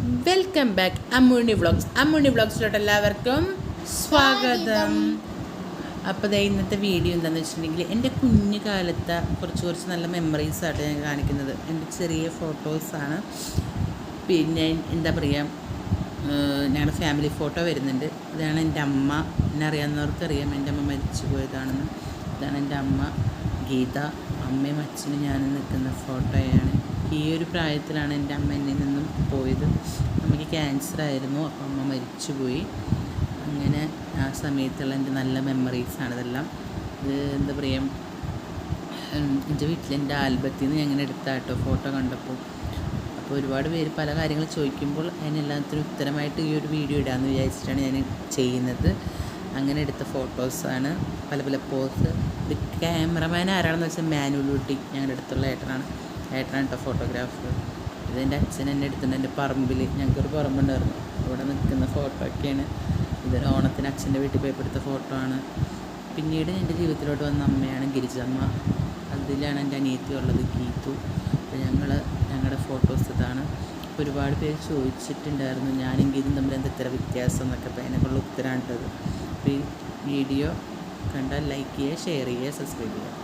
Welcome back Ammooni vlogs Ammooni വ്ളോഗ്സിലോട്ട് എല്ലാവർക്കും സ്വാഗതം. അപ്പോൾ ഇന്നത്തെ വീഡിയോ എന്താണെന്ന് വെച്ചിട്ടുണ്ടെങ്കിൽ എന്റെ കുഞ്ഞു കാലത്തെ കുറച്ച് കുറച്ച് നല്ല മെമ്മറീസ് ആയിട്ട് ഞാൻ കാണിക്കുന്നത്. എന്റെ ചെറിയ ഫോട്ടോസാണ് പിന്നെ എന്താ പറയുക ഞങ്ങളുടെ ഫാമിലി ഫോട്ടോ വരുന്നുണ്ട്. ഇതാണ് എന്റെ അമ്മ. എന്നെ അറിയാവുന്നവർക്കറിയാം എന്റെ അമ്മ മരിച്ചു പോയതാണെന്ന്. ഇതാണ് എന്റെ അമ്മ ഗീത അമ്മയും അച്ഛനും ഞാനും നിൽക്കുന്ന ഫോട്ടോയാണ് ഈ ഒരു പ്രായത്തിലാണ് എന്റെ അമ്മ എന്നിൽ നിന്നും പോയത്. അമ്മയ്ക്ക് ക്യാൻസർ ആയിരുന്നു. അപ്പോൾ അമ്മ മരിച്ചുപോയി. അങ്ങനെ ആ സമയത്തുള്ള എന്റെ നല്ല മെമ്മറീസാണ് ഇതെല്ലാം. ഇത് എന്താ പറയുക എന്റെ വീട്ടിൽ എന്റെ ആൽബത്തിൽ നിന്ന് ഞാൻ ഇങ്ങനെ എടുത്താട്ടോ ഫോട്ടോ കണ്ടപ്പോൾ. അപ്പോൾ ഒരുപാട് പേര് പല കാര്യങ്ങൾ ചോദിക്കുമ്പോൾ അതിനെല്ലാത്തിനും ഉത്തരമായിട്ട് ഈ ഒരു വീഡിയോ ഇടാമെന്ന് വിചാരിച്ചിട്ടാണ് ഞാൻ ചെയ്യുന്നത്. അങ്ങനെ എടുത്ത ഫോട്ടോസാണ് പല പല പോസ് ഇത് ക്യാമറമാൻ ആരാണെന്ന് വെച്ചാൽ മാനുവൽ ഊട്ടി ഞങ്ങളുടെ അടുത്തുള്ള ഏട്ടനാണ്. ഏട്ടനാണ് കേട്ടോ ഫോട്ടോഗ്രാഫർ ഇതെന്റെ അച്ഛൻ എന്നെ എടുത്തിട്ടുണ്ട് എന്റെ പറമ്പിൽ ഞങ്ങൾക്കൊരു പറമ്പുണ്ടായിരുന്നു. അവിടെ നിൽക്കുന്ന ഫോട്ടോ ഒക്കെയാണ്. ഇതൊരു ഓണത്തിന് അച്ഛന്റെ വീട്ടിൽ പോയപ്പോൾ എടുത്ത ഫോട്ടോ ആണ്. പിന്നീട് എന്റെ ജീവിതത്തിലോട്ട് വന്ന അമ്മയാണ് ഗിരിജമ്മ. അതിലാണ് എന്റെ അനിയത്തി ഉള്ളത് ഗീതു. ഞങ്ങൾ ഞങ്ങളുടെ ഫോട്ടോസ് ഇതാണ്. ഒരുപാട് പേര് ചോദിച്ചിട്ടുണ്ടായിരുന്നു ഞാനും ഗീതും തമ്മിൽ എന്താ ഇത്ര വ്യത്യാസം എന്നൊക്കെ. അപ്പോൾ അതിനൊക്കെയുള്ള ഉത്തരമാണിട്ടത് അപ്പോൾ ഈ വീഡിയോ കണ്ടാൽ ലൈക്ക് ചെയ്യുക ഷെയർ ചെയ്യുക സബ്സ്ക്രൈബ് ചെയ്യുക.